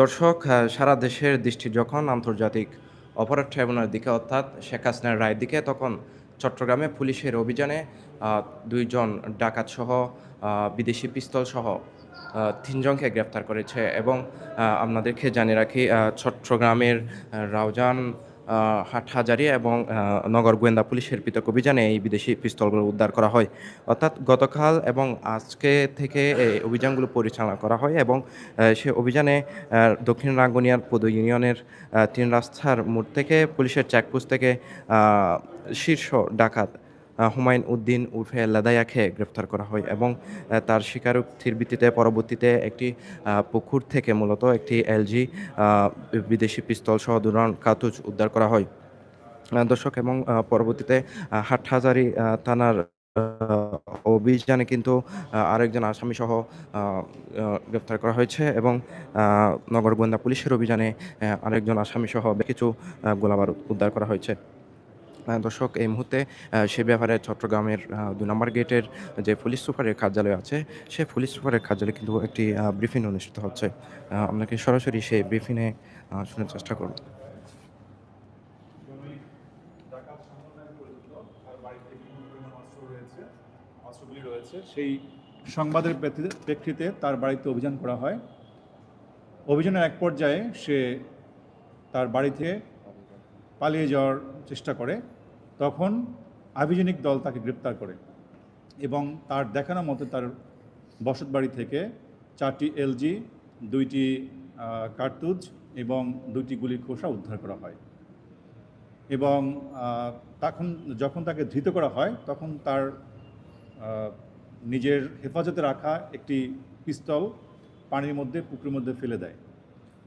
দর্শক সারা দেশের দৃষ্টি যখন আন্তর্জাতিক অপরাধ ট্রাইব্যুনালের দিকে, অর্থাৎ শেখ হাসিনার রায়ের দিকে, তখন চট্টগ্রামে পুলিশের অভিযানে দুইজন ডাকাত সহ বিদেশি পিস্তল সহ তিনজনকে গ্রেপ্তার করেছে এবং আপনাদেরকে জানিয়ে রাখি চট্টগ্রামের রাউজান হাটহাজারি এবং নগর গোয়েন্দা পুলিশের পৃথক অভিযানে এই বিদেশি পিস্তলগুলো উদ্ধার করা হয়। অর্থাৎ গতকাল এবং আজকে থেকে এই অভিযানগুলো পরিচালনা করা হয় এবং সে অভিযানে দক্ষিণ রাঙ্গুনিয়ার পদ ইউনিয়নের তিন রাস্তার মোড় থেকে পুলিশের চেকপোস্ট থেকে শীর্ষ ডাকাত হুমায়ুন উদ্দিন উর্ফে লাদায়াকে গ্রেফতার করা হয় এবং তার স্বীকারোক্তির ভিত্তিতে পরবর্তীতে একটি পুকুর থেকে মূলত একটি এলজি বিদেশি পিস্তল সহ দুরান কাতুজ উদ্ধার করা হয়। দর্শক এবং পরবর্তীতে হাটহাজারি থানার অভিযানে কিন্তু আরেকজন আসামি সহ গ্রেফতার করা হয়েছে এবং নগর গোয়েন্দা পুলিশের অভিযানে আরেকজন আসামি সহ কিছু আহ, গোলাবারুদ উদ্ধার করা হয়েছে। দর্শক এই মুহূর্তে সে ব্যাপারে চট্টগ্রামের দুই নম্বর গেটের যে পুলিশ সুপারের কার্যালয় আছে, সে পুলিশ সুপারের কার্যালয়ে কিন্তু একটি ব্রিফিং অনুষ্ঠিত হচ্ছে। আপনাকে সরাসরি সেই ব্রিফিংয়ে শোনার চেষ্টা করব। রয়েছে সেই সংবাদের প্রেক্ষিতে তার বাড়িতে অভিযান করা হয়। অভিযানের এক পর্যায়ে সে তার বাড়িতে পালিয়ে যাওয়ার চেষ্টা করে। তখন আভিজনিক দল তাকে গ্রেপ্তার করে এবং তার দেখানো মতো তার বসত বাড়ি থেকে চারটি এলজি, দুইটি কার্তুজ এবং দুইটি গুলির খোসা উদ্ধার করা হয়। এবং তখন যখন তাকে ধৃত করা হয়, তখন তার নিজের হেফাজতে রাখা একটি পিস্তল পানির মধ্যে, পুকুরের মধ্যে ফেলে দেয়।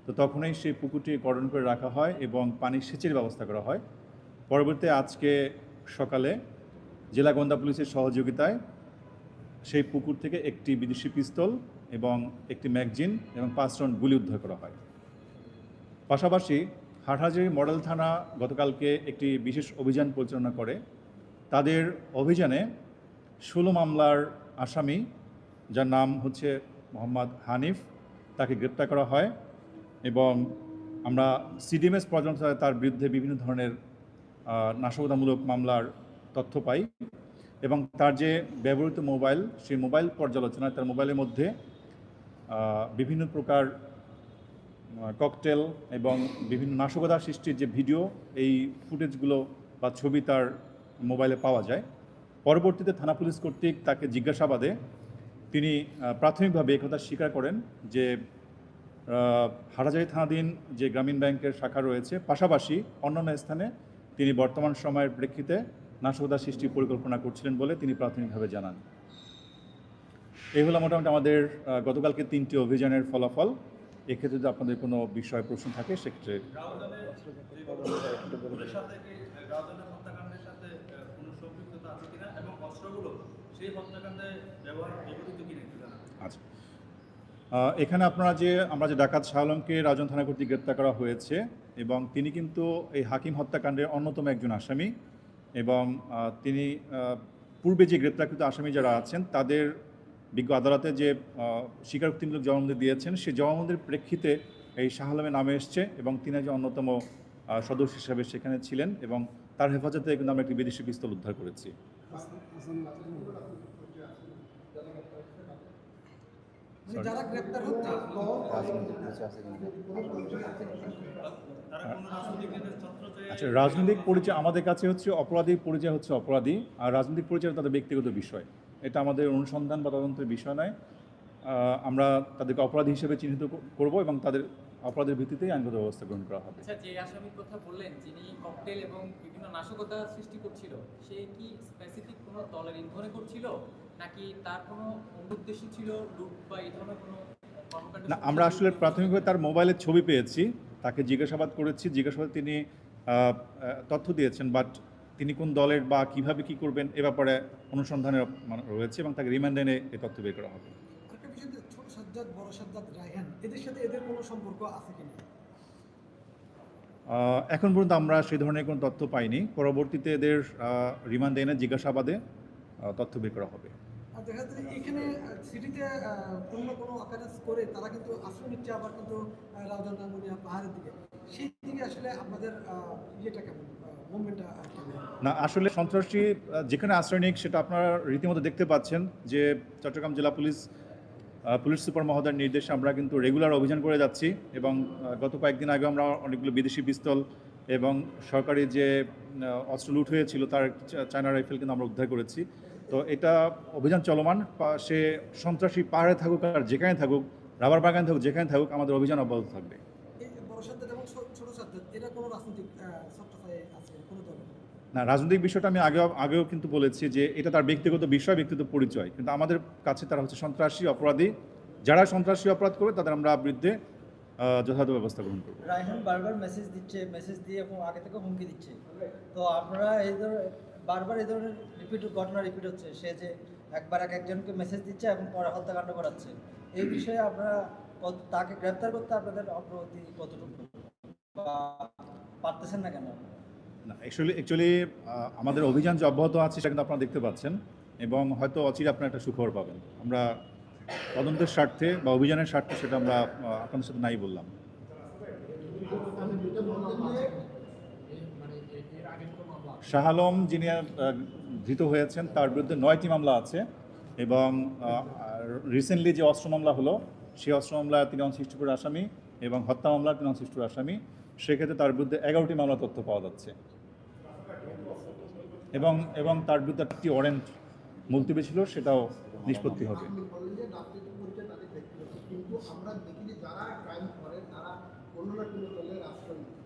তো তখনই সেই পুকুরটি গঠন করে রাখা হয় এবং পানি সেচের ব্যবস্থা করা হয়। পরবর্তীতে আজকে সকালে জেলা গোয়েন্দা পুলিশের সহযোগিতায় সেই পুকুর থেকে একটি বিদেশি পিস্তল এবং একটি ম্যাগজিন এবং পাঁচ রাউন্ড গুলি উদ্ধার করা হয়। পাশাপাশি হাটহাজারি মডেল থানা গতকালকে একটি বিশেষ অভিযান পরিচালনা করে। তাদের অভিযানে ষোলো মামলার আসামি, যার নাম হচ্ছে মোহাম্মদ হানিফ, তাকে গ্রেপ্তার করা হয় এবং আমরা সিডিএমএস পর্যন্ত তার বিরুদ্ধে বিভিন্ন ধরনের নাশকতামূলক মামলার তথ্য পাই এবং তার যে ব্যবহৃত মোবাইল সেই মোবাইল পর্যালোচনায় তার মোবাইলের মধ্যে বিভিন্ন প্রকার ককটেল এবং বিভিন্ন নাশকতা সৃষ্টির যে ভিডিও এই ফুটেজগুলো বা ছবি তার মোবাইলে পাওয়া যায়। পরবর্তীতে থানা পুলিশ কর্তৃক তাকে জিজ্ঞাসাবাদে তিনি প্রাথমিকভাবে একথা স্বীকার করেন যে আহ, হাটাজারি থানাধীন যে গ্রামীণ ব্যাংকের শাখা রয়েছে পাশাপাশি অন্যান্য স্থানে তিনি বর্তমান সময়ের প্রেক্ষিতে নাশকতা সৃষ্টির পরিকল্পনা করছিলেন বলে তিনি প্রাথমিকভাবে জানান। এই হলো মোটামুটি আমাদের গতকালকে তিনটি অভিযানের ফলাফল। এক্ষেত্রে যদি আপনাদের কোনো বিষয়, প্রশ্ন থাকে, সেক্ষেত্রে আচ্ছা। এখানে আপনারা যে, আমরা যে ডাকাত শাহ আলমকে রাজন থানা কর্তৃক গ্রেপ্তার করা হয়েছে এবং তিনি কিন্তু এই হাকিম হত্যাকাণ্ডের অন্যতম একজন আসামি এবং তিনি পূর্বে যে গ্রেপ্তারকৃত আসামি যারা আছেন, তাদের বিজ্ঞ আদালতে যে স্বীকারোক্তিমূলক জবানবন্দি দিয়েছেন, সেই জবানবন্দির প্রেক্ষিতে এই শাহ আলমে নামে এসছে এবং তিনি যে অন্যতম সদস্য হিসাবে সেখানে ছিলেন এবং তার হেফাজতে কিন্তু আমরা একটি বিদেশি পিস্তল উদ্ধার করেছি। যারা গ্রেপ্তার হচ্ছে আচ্ছা রাজনৈতিক পরিচয় আমাদের কাছে হচ্ছে অপরাধী পরিচয় হচ্ছে অপরাধী আর রাজনৈতিক পরিচয় তাদের ব্যক্তিগত বিষয়। এটা আমাদের অনুসন্ধান বা তদন্তের বিষয় নয়। আমরা তাদেরকে অপরাধী হিসেবে চিহ্নিত করব এবং তাদের অপরাধের ভিত্তিতেই আইনগত ব্যবস্থা গ্রহণ করা হবে। আচ্ছা যে আসামির কথা বললেন যিনি ককটেল এবং বিভিন্ন নাশকতা সৃষ্টি করছিল সে কি স্পেসিফিক কোনো দলের ইন্ধনে করছিল? নাকি তার কোনো উদ্দেশ্য ছিল লুট বা এই ধরনের কোনো না আমরা আসলে প্রাথমিকভাবে তার মোবাইলের ছবি পেয়েছি তাকে জিজ্ঞাসাবাদ করেছি জিজ্ঞাসাবাদ তিনি তথ্য দিয়েছেন বাট তিনি কোন দলের বা কীভাবে কি করবেন এ ব্যাপারে অনুসন্ধানের মানে রয়েছে এবং তাকে রিমান্ডে এনে এই তথ্য বের করা হবে। আরেকটা বিষয় যে ছোট সাজ্জাদ বড় সাজ্জাদ রায়হান এদের সাথে এদের কোনো সম্পর্ক আছে কিনা আহ, এখন পর্যন্ত আমরা সেই ধরনের কোনো তথ্য পাইনি। পরবর্তীতে এদের রিমান্ডে এনে জিজ্ঞাসাবাদে তথ্য বের করা হবে। দেখা যাচ্ছে এখানে সিটিতে কোনো না কোনো অকারেন্স করে তারা কিন্তু আশ্রয় নিচ্ছে আবার কিন্তু রাউজান পাহাড়ের দিকে। সেই দিকে আসলে আপনাদের ইয়েটা কেমন? না আসলে সন্ত্রাসী যেখানে আশ্রয় নিক সেটা আপনারা রীতিমতো দেখতে পাচ্ছেন যে চট্টগ্রাম জেলা পুলিশ পুলিশ সুপার মহোদয়ের নির্দেশে আমরা কিন্তু রেগুলার অভিযান করে যাচ্ছি এবং গত কয়েকদিন আগে আমরা অনেকগুলো বিদেশি পিস্তল এবং সরকারি যে অস্ত্র লুট হয়েছিল তার চায়না রাইফেল কিন্তু আমরা উদ্ধার করেছি। তো এটা অভিযান চলমান। সে সন্ত্রাসী পাহাড়ে থাকুক আর যেখানে থাকুক রাবার বাগান থাকুক যেখানে থাকুক আমাদের অভিযান অব্যাহত থাকবে। এই বড় সাদ্দাত এবং ছো- ছোট সাদ্দাত এরা কোনো রাজনৈতিক সত্তায় আছে কোনো দলে? না রাজনৈতিক বিষয়টা আমি আগেও আগেও কিন্তু বলেছি যে এটা তার ব্যক্তিগত বিষয় ব্যক্তিগত পরিচয়। কিন্তু আমাদের কাছে তারা হচ্ছে সন্ত্রাসী অপরাধী। যারা সন্ত্রাসী অপরাধ করবে তাদের আমরা বিরুদ্ধে যথাযথ ব্যবস্থা গ্রহণ করব। রায়হান বারবার মেসেজ দিচ্ছে মেসেজ দিয়ে এবং আগে থেকে হুমকি দিচ্ছে। তো আপনারা এই ধরনের বারবার এই ধরনের রিপিট ঘটনা রিপিট হচ্ছে। সে যে একবার এক একজনকে মেসেজ দিচ্ছে এবং পরে হত্যাকাণ্ড করাচ্ছে এই বিষয়ে আপনারা কত- তাকে গ্রেপ্তার করতে আপনাদের অগ্রগতি কতটুকু বা পারতেছেন না কেন? না অ্যাকচুয়ালি অ্যাকচুয়ালি আমাদের অভিযান যে অব্যাহত আছে সেটা কিন্তু আপনারা দেখতে পাচ্ছেন এবং হয়তো অচিরে আপনারা একটা সুখবর পাবেন। আমরা তদন্তের স্বার্থে বা অভিযানের স্বার্থে সেটা আমরা আপনাদের সাথে নাই বললাম। শাহ আলম যিনি ধৃত হয়েছেন তার বিরুদ্ধে নয়টি মামলা আছে এবং রিসেন্টলি যে অস্ত্র মামলা হলো সেই অস্ত্র মামলায় তিনি অনসিক্সটি আসামি এবং হত্যা মামলার তিনি অনসিক্সটি আসামি। সেক্ষেত্রে তার বিরুদ্ধে এগারোটি মামলা তথ্য পাওয়া যাচ্ছে। এবং এবং তার বিরুদ্ধে একটি ওয়ারেন্ট মুলতবি ছিল সেটাও নিষ্পত্তি হবে। আমরা দেখি যে যারা ক্রাইম করে তারা কোনো না কোনো দলের আশ্রয় নেয়।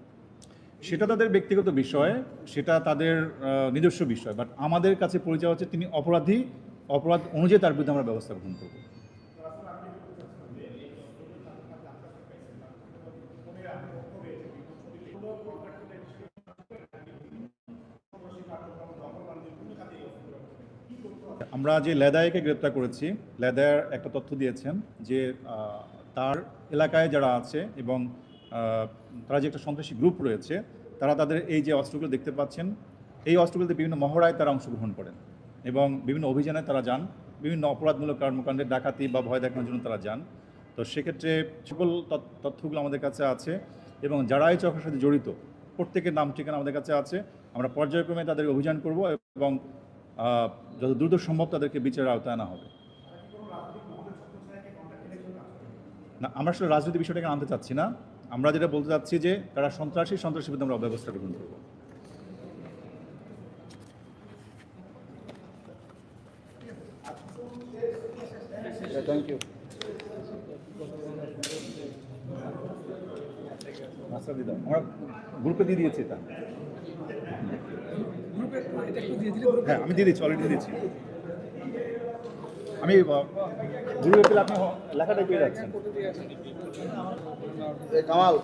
সেটা তাদের ব্যক্তিগত বিষয়, সেটা তাদের নিজস্ব বিষয় বাট আমাদের কাছে পরিচয় হচ্ছে তিনি অপরাধী, অপরাধ অনুযায়ী তার বিরুদ্ধে আমরা ব্যবস্থা গ্রহণ করব। আমরা যে লেদাইকে গ্রেপ্তার করেছি লেদার একটা তথ্য দিয়েছেন যে তার এলাকায় যারা আছে এবং তারা যে একটা সন্ত্রাসী গ্রুপ রয়েছে, তারা তাদের এই যে অস্ত্রগুলো দেখতে পাচ্ছেন, এই অস্ত্রগুলোতে বিভিন্ন মহড়ায় তারা অংশগ্রহণ করেন এবং বিভিন্ন অভিযানে তারা যান, বিভিন্ন অপরাধমূলক কর্মকাণ্ডে ডাকাতি বা ভয় দেখানোর জন্য তারা যান। তো সেক্ষেত্রে সকল তথ্যগুলো আমাদের কাছে আছে এবং যারা এই চক্রের সাথে জড়িত, প্রত্যেকের নাম ঠিকানা আমাদের কাছে আছে। আমরা পর্যায়ক্রমে তাদের অভিযান করব এবং যত দ্রুত সম্ভব তাদেরকে বিচারের আওতায় আনা হবে। না, আমরা আসলে রাজনৈতিক বিষয়টাকে আনতে চাচ্ছি না। আমরা যেটা বলতে চাচ্ছি যে তারা সন্ত্রাসী সন্ত্রাসী বিরুদ্ধে আমরা ব্যবস্থা গ্রহণ করব। থ্যাংক ইউ মাস্টার দিদা আমরা গ্রুপে দিয়ে দিয়েছি এটা। হ্যাঁ আমি দিয়ে দিচ্ছি অলরেডি দিয়ে দিচ্ছি। আমি গ্রুপে পেলে আপনি লেখাটাই পেয়ে যাচ্ছেন। এ কামাল